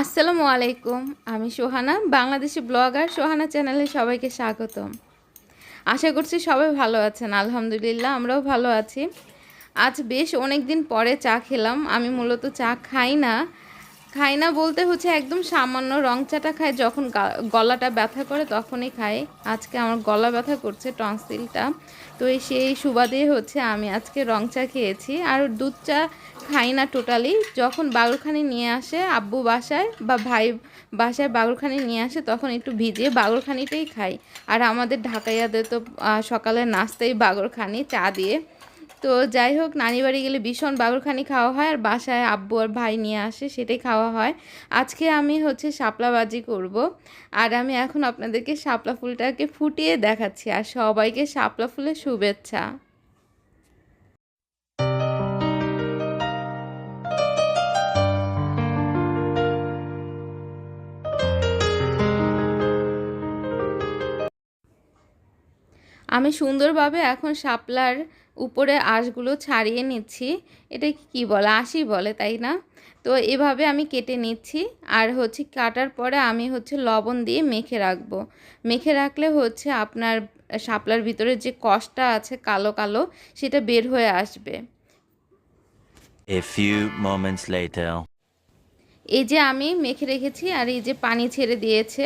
আসসালামু আলাইকুম, আমি সোহানা, বাংলাদেশি ব্লগার সোহানা চ্যানেলে সবাইকে স্বাগতম। আশা করছি সবাই ভালো আছেন, আলহামদুলিল্লাহ আমরাও ভালো আছি। আজ বেশ অনেক দিন পরে চা খেলাম, আমি মূলত চা খাই না খাই না বলতে হচ্ছে একদম সামান্য রং চাটা খাই যখন গলাটা ব্যথা করে তখনই খাই আজকে আমার গলা ব্যথা করছে, টনসিলটা। তো এই সেই সুবাদে হচ্ছে আমি আজকে রং চা খেয়েছি। আর দুধ চা খাই না টোটালি। যখন বাগরখানি নিয়ে আসে আব্বু বাসায় বা ভাই বাসায় বাগরখানি নিয়ে আসে, তখন একটু ভিজিয়ে বাগরখানিটাই খাই। আর আমাদের ঢাকাইয়াদের তো সকালে নাস্তাই বাগরখানি চা দিয়ে। তো যাই হোক নানি বাড়ি গেলে ভীষণ বাগরখানি খাওয়া হয় আর বাসায় আব্বু আর ভাই নিয়ে আসে, সেটাই খাওয়া হয়। আজকে আমি হচ্ছে শাপলা বাজি করব আর আমি এখন আপনাদেরকে শাপলা ফুলটাকে ফুটিয়ে দেখাচ্ছি। আর সবাইকে শাপলা ফুলের শুভেচ্ছা। আমি সুন্দরভাবে এখন শাপলার উপরে আঁশগুলো ছাড়িয়ে নিচ্ছি। এটা কি বলে? আশি বলে তাই না? তো এভাবে আমি কেটে নিচ্ছি। আর হচ্ছে কাটার পরে আমি হচ্ছে লবণ দিয়ে মেখে রাখব। মেখে রাখলে হচ্ছে আপনার শাপলার ভিতরে যে কষটা আছে কালো কালো সেটা বের হয়ে আসবে। A few moments later. এই যে আমি মেখে রেখেছি আর এই যে পানি ছেড়ে দিয়েছে।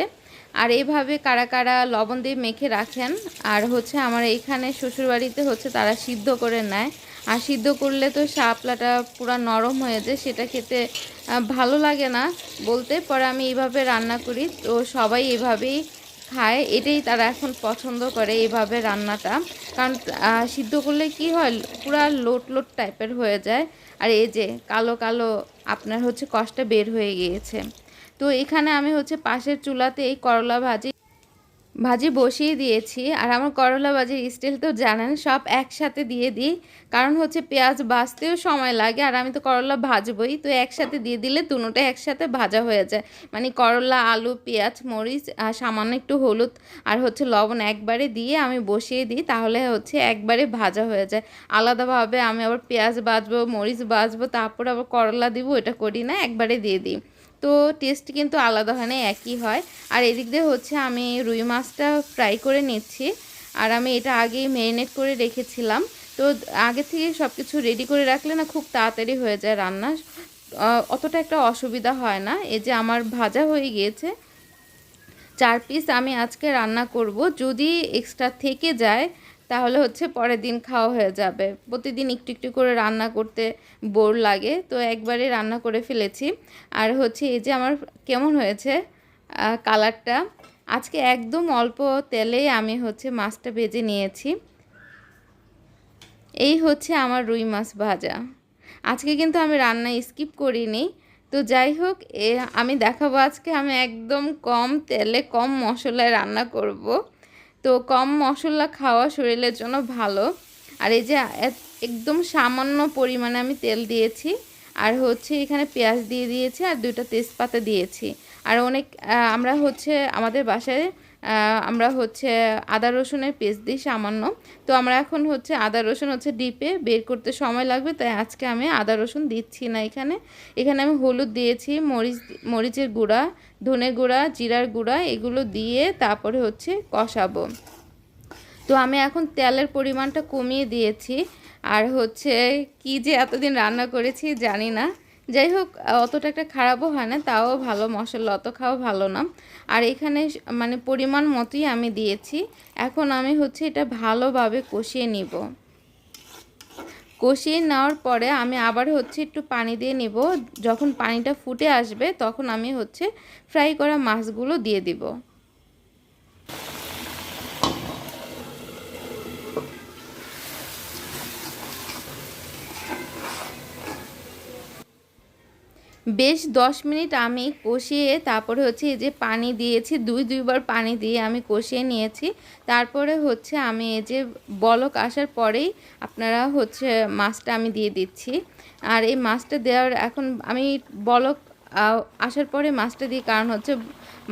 আর এইভাবে কারা কারা লবণ দিয়ে মেখে রাখেন, আর হচ্ছে আমার এইখানে শ্বশুরবাড়িতে হচ্ছে তারা সিদ্ধ করে নেয়। আর সিদ্ধ করলে তো শাপলাটা পুরো নরম হয়ে যায়, সেটা খেতে ভালো লাগে না বলতে। পরে আমি এইভাবে রান্না করি, তো সবাই এভাবেই খায়, এটাই তারা এখন পছন্দ করে এইভাবে রান্নাটা। কারণ সিদ্ধ করলে কি হয়, পুরা লোট লোট টাইপের হয়ে যায়। আর এই যে কালো কালো আপনার হচ্ছে কষটা বের হয়ে গিয়েছে। তো এখানে আমি হচ্ছে পাশের চুলাতে এই করলা ভাজি ভাজি বসিয়ে দিয়েছি। আর আমার করলা ভাজির স্টাইল তো জানেন, সব একসাথে দিয়ে দিই। কারণ হচ্ছে পেঁয়াজ ভাজতেও সময় লাগে, আর আমি তো করলা ভাজবই। তো একসাথে দিয়ে দিলে দুটোটা একসাথে ভাজা হয়ে যায়। মানে করলা, আলু, পেঁয়াজ, মরিচ, আর সামান্য একটু হলুদ আর হচ্ছে লবণ একবারে দিয়ে আমি বসিয়ে দিই, তাহলে হচ্ছে একবারে ভাজা হয়ে যায়। আলাদাভাবে আমি আবার পেঁয়াজ বাজবো মরিচ বাজবো তারপর আবার করলা দিব, এটা করি না, একবারে দিয়ে দিই। তো টেস্ট কিন্তু আলাদা হয় না, একই হয়। আর এদিক দিয়ে হচ্ছে আমি রুই মাছটা ফ্রাই করে নিচ্ছি। আর আমি এটা আগেই ম্যারিনেট করে রেখেছিলাম। তো আগে থেকে সব কিছু রেডি করে রাখলে না খুব তাড়াতাড়ি হয়ে যায় রান্না। অতটা একটা অসুবিধা হয় না। এই যে আমার ভাজা হয়ে গিয়েছে, চার পিস আমি আজকে রান্না করব। যদি এক্সট্রা থেকে যায় তাহলে হচ্ছে পরের দিন খাওয়া হয়ে যাবে। প্রতিদিন একটু একটু করে রান্না করতে বোর লাগে। তো একবারে রান্না করে ফেলেছি। আর হচ্ছে এই যে আমার কেমন হয়েছে কালারটা, আজকে একদম অল্প তেলে আমি হচ্ছে মাছটা ভেজে নিয়েছি। এই হচ্ছে আমার রুই মাছ ভাজা। আজকে কিন্তু আমি রান্না স্কিপ করিনি। তো যাই হোক, এ আমি দেখাবো আজকে আমি একদম কম তেলে, কম মশলায় রান্না করব। তো কম মশলা খাওয়া শরীরের জন্য ভালো। আর এই যে একদম সামান্য পরিমাণে আমি তেল দিয়েছি। আর হচ্ছে এখানে পেঁয়াজ দিয়ে দিয়েছি আর দুইটা তেজপাতা দিয়েছি। আর অনেক আমরা হচ্ছে আমাদের বাসায় আমরা হচ্ছে আদা রসুনের পেস্ট দিই সামান্য। তো আমরা এখন হচ্ছে আদা রসুন হচ্ছে ডিপে বের করতে সময় লাগবে, তাই আজকে আমি আদা রসুন দিচ্ছি না এখানে। এখানে আমি হলুদ দিয়েছি, মরিচ মরিচের গুঁড়া, ধনে গুঁড়া, জিরার গুঁড়া, এগুলো দিয়ে তারপরে হচ্ছে কষাবো। তো আমি এখন তেলের পরিমাণটা কমিয়ে দিয়েছি। আর হচ্ছে কি যে এতদিন রান্না করেছি জানি না। যাই হোক অতটা একটা খারাপও হয় না, তাও ভালো মশলা, অত খাওয়া ভালো না। আর এখানে মানে পরিমাণ মতোই আমি দিয়েছি। এখন আমি হচ্ছে এটা ভালোভাবে কষিয়ে নিব। কষিয়ে নেওয়ার পরে আমি আবার হচ্ছে একটু পানি দিয়ে নিব। যখন পানিটা ফুটে আসবে, তখন আমি হচ্ছে ফ্রাই করা মাছগুলো দিয়ে দিব। বেশ দশ মিনিট আমি কষিয়ে তারপরে হচ্ছে এই যে পানি দিয়েছি, দুই দুইবার পানি দিয়ে আমি কষিয়ে নিয়েছি। তারপরে হচ্ছে আমি এই যে বলক আসার পরেই আপনারা হচ্ছে মাছটা আমি দিয়ে দিচ্ছি। আর এই মাছটা দেওয়ার এখন আমি বলক আসার পরে মাছটা দিই, কারণ হচ্ছে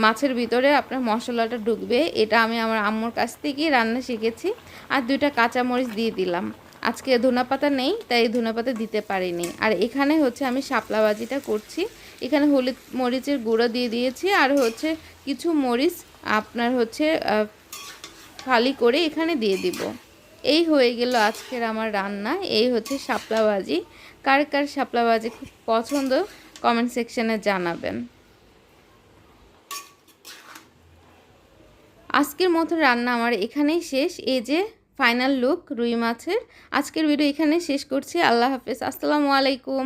মাছের ভিতরে আপনার মশলাটা ঢুকবে। এটা আমি আমার আম্মুর কাছ থেকেই রান্না শিখেছি। আর দুইটা কাঁচামরিচ দিয়ে দিলাম। আজকে ধনেপাতা নেই, তাই ধনেপাতা দিতে পারিনি। আর এখানে হচ্ছে আমি শাপলা ভাজিটা করছি। এখানে হলুদ মরিচের গুঁড়ো দিয়ে দিয়েছি, আর হচ্ছে কিছু মরিচ আপনার হচ্ছে খালি করে এখানে দিয়ে দিব। এই হয়ে গেল আজকের আমার রান্না, এই হচ্ছে শাপলা ভাজি কার কার শাপলা ভাজি খুব পছন্দ কমেন্ট সেকশানে জানাবেন। আজকের মতো রান্না আমার এখানেই শেষ। এই যে ফাইনাল লুক রুই মাছের। আজকের ভিডিও এখানে শেষ করছি। আল্লাহ হাফেজ। আসসালামু আলাইকুম।